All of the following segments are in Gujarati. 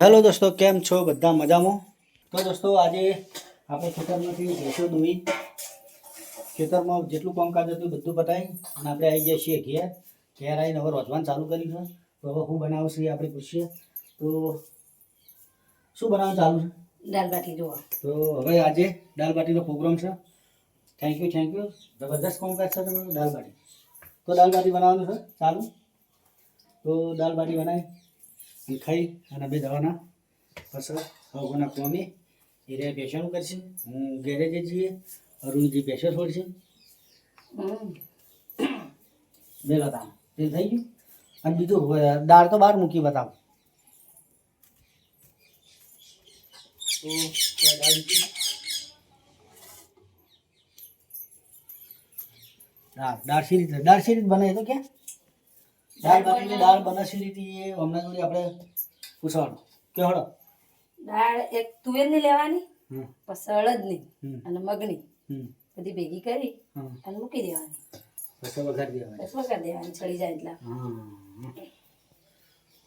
હેલો દોસ્તો કેમ છો? બધા મજામાં? તો દોસ્તો આજે આપણે ખેતરમાંથી ભેંસો દોઈ. ખેતરમાં જેટલું કામકાજ હતું બધું પતાવી અને આપણે આવી જઈએ છીએ ઘેર. ઘેર આવીને હવે રોજવાનું ચાલુ કર્યું છે. તો હવે શું બનાવશે એ આપણે પૂછીએ તો શું બનાવવાનું ચાલુ છે? દાલબાટી જોવા તો હવે આજે દાલબાટીનો પ્રોગ્રામ છે. થેન્ક યુ થેન્ક યુ જબરદસ્ત કામકાજ છે તમારું દાલબાટી તો દાલબાટી બનાવવાનું છે ચાલુ. તો દાલબાટી બનાવી. ખાઈ અને બે દવાના પછી હવના કોમી એ રે પેશન્ટ કરશે. હું ઘેરે જે જઈએ અરુણજી પેશન્ટ છોડશે. બે બતાવો. તે થઈ ગયું? અને બીજું દાળ તો બહાર મૂકી બતાવો. દાળ દાળ સી રીતે દાળ સી રીતે બને તો ક્યાં? દાળ બાટીની દાળ બનાવી સી એ હમણાં જોડી આપણે પૂછવાનું. કે હળો? દાળ એક તુવેરની લેવાની પછી અડદની અને મગની. બધી ભેગી કરી અને મૂકી દેવાની. પછી વઘાર દેવાની. પછી વઘાર દેવાની ચડી જાય એટલે.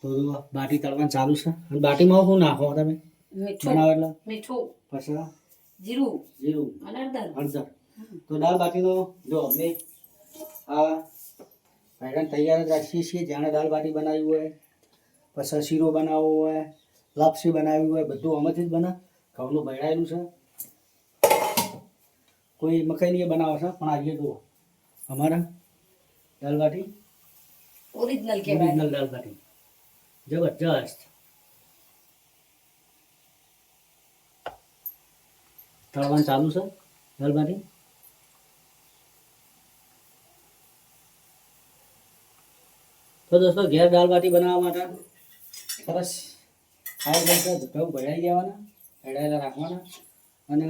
તો બાટી તળવાનું ચાલુ છે. અને બાટીમાં શું નાખો તમે? મીઠું. એટલે? મીઠું. પછી? જીરું. જીરું. અને હળદર. હળદર. તો દાળ બાટીનો જો અમે આ ભાઈગન તૈયાર જ રાખીએ છીએ. જાણે દાળ બાટી બનાવી હોય પછી શીરો બનાવવો હોય લાપસી બનાવ્યું હોય બધું આમાંથી જ બને. ઘઉંનું ભરાયેલું છે. કોઈ મકાઈની બનાવો બનાવે છે પણ આજે જુઓ. અમારા દાળ બાટી? ઓરિજિનલ કે ઓરિજિનલ દાળ બાટી. જબરજસ્ત. તળવાનું ચાલુ છે દાળ બાટી? તો દોસ્તો, ઘેર દાળ બાટી બનાવવા માટે સરસ ખાઈ જશે ઘઉં ભરાઈ જવાના ભેળાયેલા રાખવાના અને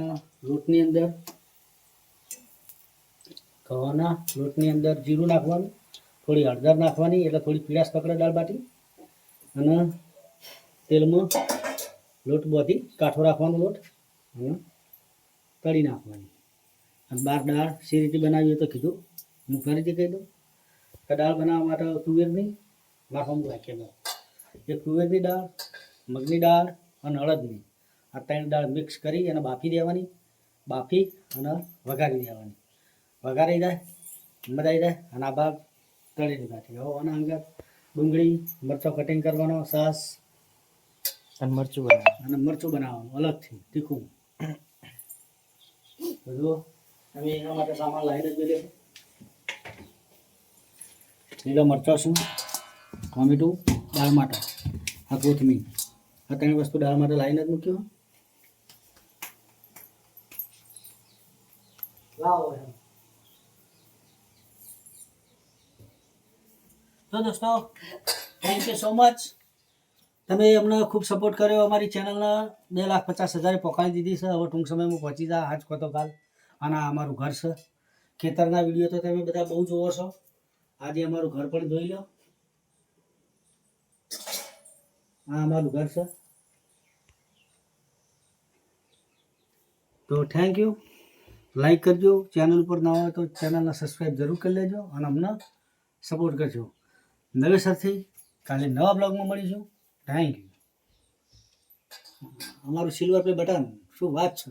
લોટની અંદર ઘઉંના લોટની અંદર જીરું નાખવાનું, થોડી હળદર નાખવાની, એટલે થોડી પીળાશ પકડે દાળ બાટી અને તેલમાં લોટ બધી કાઠો રાખવાનો લોટ અને તળી નાખવાની. અને બાર દાળ સી બનાવી હોય તો કીધું. હું ફરીથી કહી દઉં. દાળ બનાવવા માટે તુવેરની માખણ રાખીએ એ તુવેરની દાળ મગની દાળ અને અડદની આ ત્રણ દાળ મિક્સ કરી અને બાફી દેવાની. બાફી અને વઘારી દેવાની. વઘારી જાય મજા જાય અને આ ભાગ તળી દીધાથી હવે આના અંગત ડુંગળી મરચાં કટિંગ કરવાનો સાસ અને મરચું બનાવવાનું. અને મરચું બનાવવાનું અલગથી તીખું. બધું અમે તમે એના માટે સામાન લાવીને જ છે લીલા મરચા શું ટોમેટું, દાળ માટે, આ કોથમીર. આ ત્રણ વસ્તુ દાળ માટે લાવીને જ મૂક્યો. તો દોસ્તો થેન્ક યુ સો મચ તમે અમને ખૂબ સપોર્ટ કર્યો અમારી ચેનલના બે લાખ પચાસ હજારે પહોંચાડી દીધી છે. હવે ટૂંક સમયમાં પહોંચી જાય આજ કો તો કાલ અને અમારું ઘર છે. ખેતરના વીડિયો તો તમે બધા બહુ જોવો છો. આજે અમારું ઘર પણ જોઈ લો. આ અમારું ઘર છે. તો થેન્ક યુ લાઈક કરજો. ચેનલ પર ના હોય તો ચેનલને સબસ્ક્રાઈબ જરૂર કરી લેજો અને અમને સપોર્ટ કરજો. નવેસરથી કાલે નવા બ્લોગમાં મળીશું. થેન્ક યુ અમારું સિલ્વર પ્લે બટન શું વાત છે?